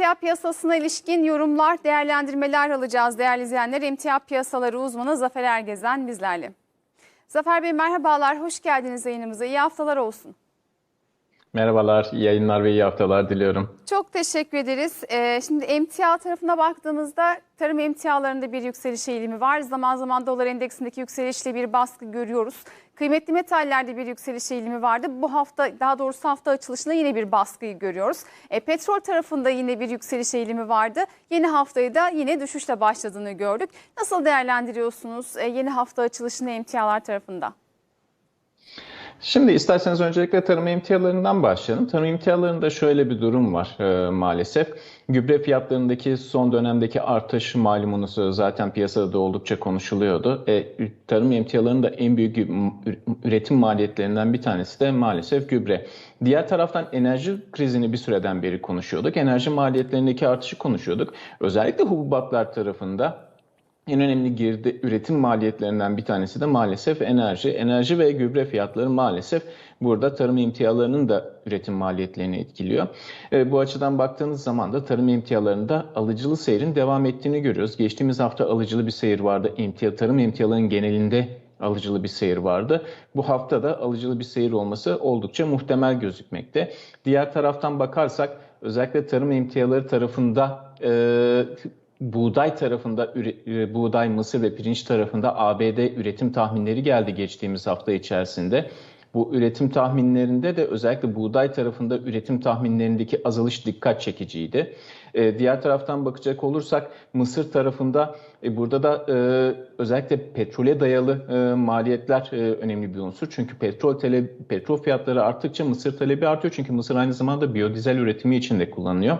Emtia piyasasına ilişkin yorumlar, değerlendirmeler alacağız değerli izleyenler. Emtia piyasaları uzmanı Zafer Ergezen bizlerle. Zafer Bey merhabalar, hoş geldiniz yayınımıza. İyi haftalar olsun. Merhabalar, iyi yayınlar ve iyi haftalar diliyorum. Çok teşekkür ederiz. Ee, şimdi emtia tarafına baktığımızda tarım emtialarında bir yükseliş eğilimi var. Zaman zaman dolar endeksindeki yükselişle bir baskı görüyoruz. Kıymetli metallerde bir yükseliş eğilimi vardı. Bu hafta daha doğrusu hafta açılışında yine bir baskıyı görüyoruz. E, petrol tarafında yine bir yükseliş eğilimi vardı. Yeni haftayı da yine düşüşle başladığını gördük. Nasıl değerlendiriyorsunuz e, yeni hafta açılışını emtialar tarafında? Şimdi isterseniz öncelikle tarım emtialarından başlayalım. Tarım emtialarında şöyle bir durum var e, maalesef. Gübre fiyatlarındaki son dönemdeki artış malumunuz zaten piyasada da oldukça konuşuluyordu. E, tarım emtialarının da en büyük üretim maliyetlerinden bir tanesi de maalesef gübre. Diğer taraftan enerji krizini bir süreden beri konuşuyorduk. Enerji maliyetlerindeki artışı konuşuyorduk. Özellikle hububatlar tarafında en önemli girdi üretim maliyetlerinden bir tanesi de maalesef enerji. Enerji ve gübre fiyatları maalesef burada tarım imtiyalarının da üretim maliyetlerini etkiliyor. E, bu açıdan baktığınız zaman da tarım imtiyalarında alıcılı seyrin devam ettiğini görüyoruz. Geçtiğimiz hafta alıcılı bir seyir vardı. İmtiya, tarım imtiyalarının genelinde alıcılı bir seyir vardı. Bu hafta da alıcılı bir seyir olması oldukça muhtemel gözükmekte. Diğer taraftan bakarsak özellikle tarım emtiaları tarafında e, buğday tarafında e, buğday, mısır ve pirinç tarafında ABD üretim tahminleri geldi geçtiğimiz hafta içerisinde. Bu üretim tahminlerinde de özellikle buğday tarafında üretim tahminlerindeki azalış dikkat çekiciydi. Ee, diğer taraftan bakacak olursak Mısır tarafında e, burada da e, özellikle petrole dayalı e, maliyetler e, önemli bir unsur. Çünkü petrol tele, petrol fiyatları arttıkça Mısır talebi artıyor. Çünkü Mısır aynı zamanda biyodizel üretimi için de kullanılıyor.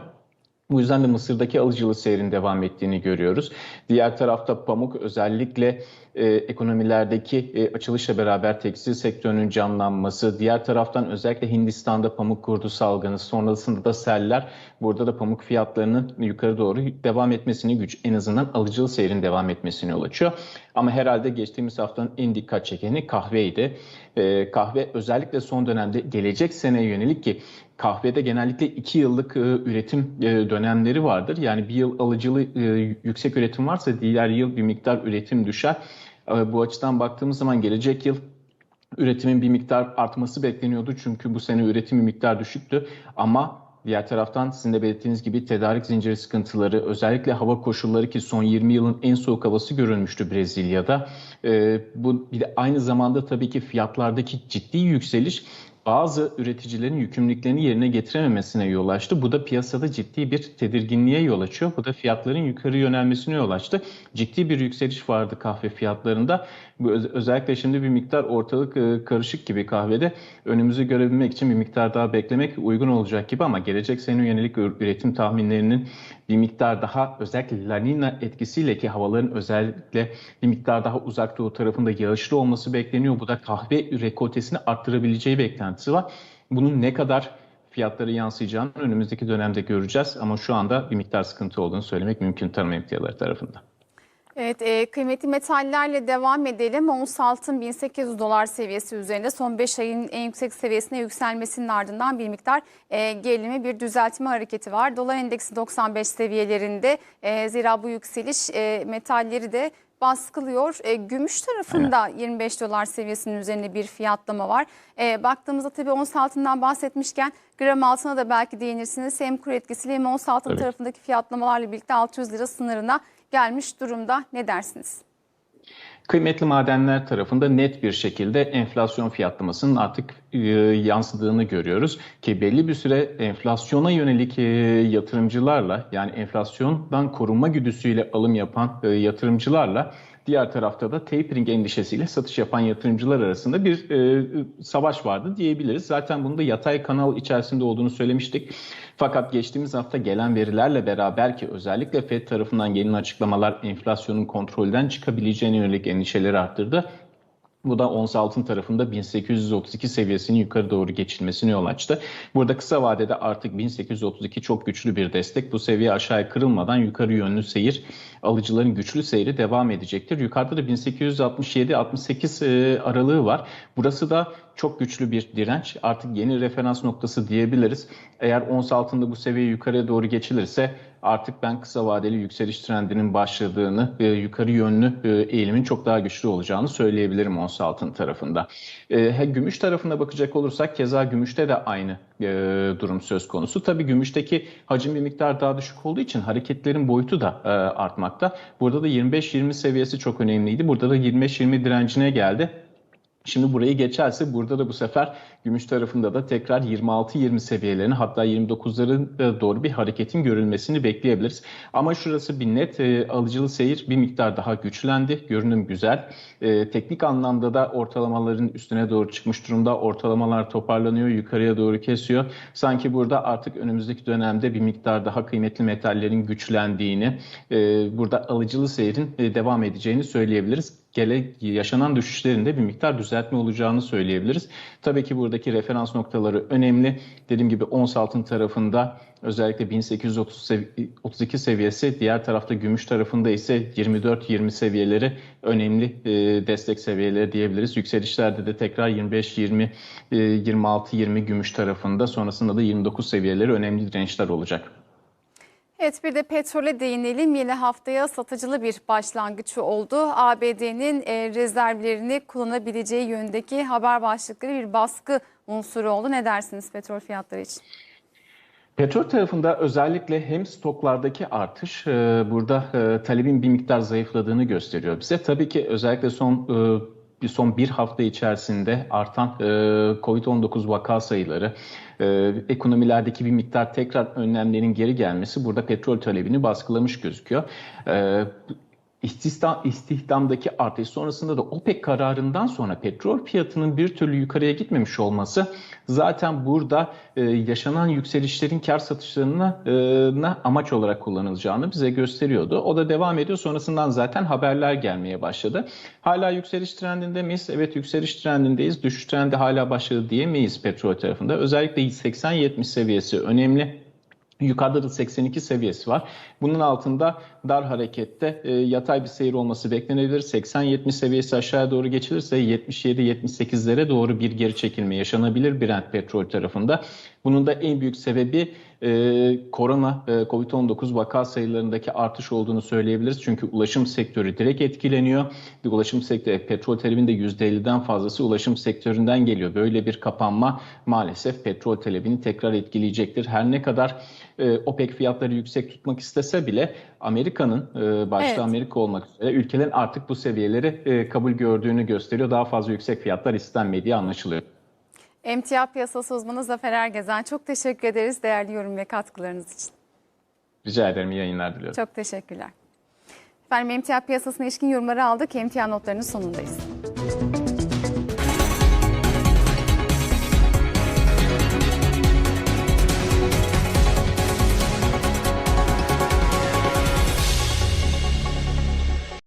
Bu yüzden de Mısır'daki alıcılı seyrin devam ettiğini görüyoruz. Diğer tarafta pamuk özellikle e, ekonomilerdeki e, açılışla beraber tekstil sektörünün canlanması, diğer taraftan özellikle Hindistan'da pamuk kurdu salgını, sonrasında da seller, burada da pamuk fiyatlarının yukarı doğru devam etmesini güç, en azından alıcılı seyrin devam etmesini yol açıyor. Ama herhalde geçtiğimiz haftanın en dikkat çekeni kahveydi. E, kahve özellikle son dönemde gelecek seneye yönelik ki kahvede genellikle iki yıllık e, üretim e, dönemleri vardır. Yani bir yıl alıcılı e, yüksek üretim varsa diğer yıl bir miktar üretim düşer. E, bu açıdan baktığımız zaman gelecek yıl üretimin bir miktar artması bekleniyordu. Çünkü bu sene üretimi miktar düşüktü. Ama Diğer taraftan sizin de belirttiğiniz gibi tedarik zinciri sıkıntıları, özellikle hava koşulları ki son 20 yılın en soğuk havası görülmüştü Brezilya'da. Ee, bu bir de aynı zamanda tabii ki fiyatlardaki ciddi yükseliş bazı üreticilerin yükümlülüklerini yerine getirememesine yol açtı. Bu da piyasada ciddi bir tedirginliğe yol açıyor. Bu da fiyatların yukarı yönelmesine yol açtı. Ciddi bir yükseliş vardı kahve fiyatlarında. Özellikle şimdi bir miktar ortalık karışık gibi kahvede. Önümüzü görebilmek için bir miktar daha beklemek uygun olacak gibi ama gelecek sene yönelik üretim tahminlerinin bir miktar daha özellikle La Nina etkisiyle ki havaların özellikle bir miktar daha uzak doğu tarafında yağışlı olması bekleniyor. Bu da kahve rekoltesini arttırabileceği beklentisi var. Bunun ne kadar fiyatları yansıyacağını önümüzdeki dönemde göreceğiz ama şu anda bir miktar sıkıntı olduğunu söylemek mümkün tarım emtiaları tarafında. Evet, e, kıymetli metallerle devam edelim. Ons altın 1800 dolar seviyesi üzerinde son 5 ayın en yüksek seviyesine yükselmesinin ardından bir miktar e, gerileme bir düzeltme hareketi var. Dolar endeksi 95 seviyelerinde. E, zira bu yükseliş e, metalleri de baskılıyor. E, gümüş tarafında evet. 25 dolar seviyesinin üzerinde bir fiyatlama var. E, baktığımızda tabii ons altından bahsetmişken gram altına da belki değinirsiniz. Hem kur etkisiyle hem ons altın evet. tarafındaki fiyatlamalarla birlikte 600 lira sınırına gelmiş durumda. Ne dersiniz? Kıymetli madenler tarafında net bir şekilde enflasyon fiyatlamasının artık e, yansıdığını görüyoruz ki belli bir süre enflasyona yönelik e, yatırımcılarla yani enflasyondan korunma güdüsüyle alım yapan e, yatırımcılarla Diğer tarafta da tapering endişesiyle satış yapan yatırımcılar arasında bir e, savaş vardı diyebiliriz. Zaten bunu da yatay kanal içerisinde olduğunu söylemiştik. Fakat geçtiğimiz hafta gelen verilerle beraber ki özellikle FED tarafından gelen açıklamalar enflasyonun kontrolden çıkabileceğine yönelik endişeleri arttırdı. Bu da ons altın tarafında 1832 seviyesinin yukarı doğru geçilmesine yol açtı. Burada kısa vadede artık 1832 çok güçlü bir destek. Bu seviye aşağıya kırılmadan yukarı yönlü seyir, alıcıların güçlü seyri devam edecektir. Yukarıda da 1867-68 e, aralığı var. Burası da çok güçlü bir direnç. Artık yeni referans noktası diyebiliriz. Eğer ons altında bu seviye yukarıya doğru geçilirse artık ben kısa vadeli yükseliş trendinin başladığını, e, yukarı yönlü e, eğilimin çok daha güçlü olacağını söyleyebilirim ons altın tarafında. E, gümüş tarafına bakacak olursak keza gümüşte de aynı e, durum söz konusu. Tabii gümüşteki hacim bir miktar daha düşük olduğu için hareketlerin boyutu da artmakta. Burada da 25-20 seviyesi çok önemliydi. Burada da 25-20 direncine geldi. Şimdi burayı geçerse burada da bu sefer gümüş tarafında da tekrar 26-20 seviyelerine hatta 29'ların doğru bir hareketin görülmesini bekleyebiliriz. Ama şurası bir net e, alıcılı seyir bir miktar daha güçlendi. Görünüm güzel. E, teknik anlamda da ortalamaların üstüne doğru çıkmış durumda. Ortalamalar toparlanıyor, yukarıya doğru kesiyor. Sanki burada artık önümüzdeki dönemde bir miktar daha kıymetli metallerin güçlendiğini, e, burada alıcılı seyrin e, devam edeceğini söyleyebiliriz gele yaşanan düşüşlerinde bir miktar düzeltme olacağını söyleyebiliriz. Tabii ki buradaki referans noktaları önemli. Dediğim gibi ons altın tarafında özellikle 1832 seviyesi, diğer tarafta gümüş tarafında ise 24-20 seviyeleri önemli e, destek seviyeleri diyebiliriz. Yükselişlerde de tekrar 25-20, e, 26-20 gümüş tarafında sonrasında da 29 seviyeleri önemli dirençler olacak. Evet bir de petrole değinelim. Yeni haftaya satıcılı bir başlangıç oldu. ABD'nin e, rezervlerini kullanabileceği yönündeki haber başlıkları bir baskı unsuru oldu. Ne dersiniz petrol fiyatları için? Petrol tarafında özellikle hem stoklardaki artış e, burada e, talebin bir miktar zayıfladığını gösteriyor bize. Tabii ki özellikle son bir son bir hafta içerisinde artan e, Covid-19 vaka sayıları, e, ekonomilerdeki bir miktar tekrar önlemlerin geri gelmesi burada petrol talebini baskılamış gözüküyor. E, İstihdam, istihdamdaki artış sonrasında da OPEC kararından sonra petrol fiyatının bir türlü yukarıya gitmemiş olması zaten burada e, yaşanan yükselişlerin kar satışlarına e, amaç olarak kullanılacağını bize gösteriyordu. O da devam ediyor. Sonrasından zaten haberler gelmeye başladı. Hala yükseliş trendinde miyiz? Evet yükseliş trendindeyiz. Düşüş trendi hala başladı diyemeyiz petrol tarafında. Özellikle 80-70 seviyesi önemli. Yukarıda da 82 seviyesi var. Bunun altında dar harekette e, yatay bir seyir olması beklenebilir. 80-70 seviyesi aşağıya doğru geçilirse 77-78'lere doğru bir geri çekilme yaşanabilir Brent petrol tarafında. Bunun da en büyük sebebi e, korona, e, Covid-19 vaka sayılarındaki artış olduğunu söyleyebiliriz. Çünkü ulaşım sektörü direkt etkileniyor. Ulaşım sektörü, petrol talebinde %50'den fazlası ulaşım sektöründen geliyor. Böyle bir kapanma maalesef petrol talebini tekrar etkileyecektir. Her ne kadar e, OPEC fiyatları yüksek tutmak istese bile Amerika'nın e, başta Evet. Amerika olmak üzere ülkelerin artık bu seviyeleri e, kabul gördüğünü gösteriyor. Daha fazla yüksek fiyatlar istenmediği anlaşılıyor. Emtia piyasası uzmanı Zafer Ergezen çok teşekkür ederiz değerli yorum ve katkılarınız için. Rica ederim iyi yayınlar diliyorum. Çok teşekkürler. Efendim emtia piyasasına ilişkin yorumları aldık. Emtia notlarının sonundayız.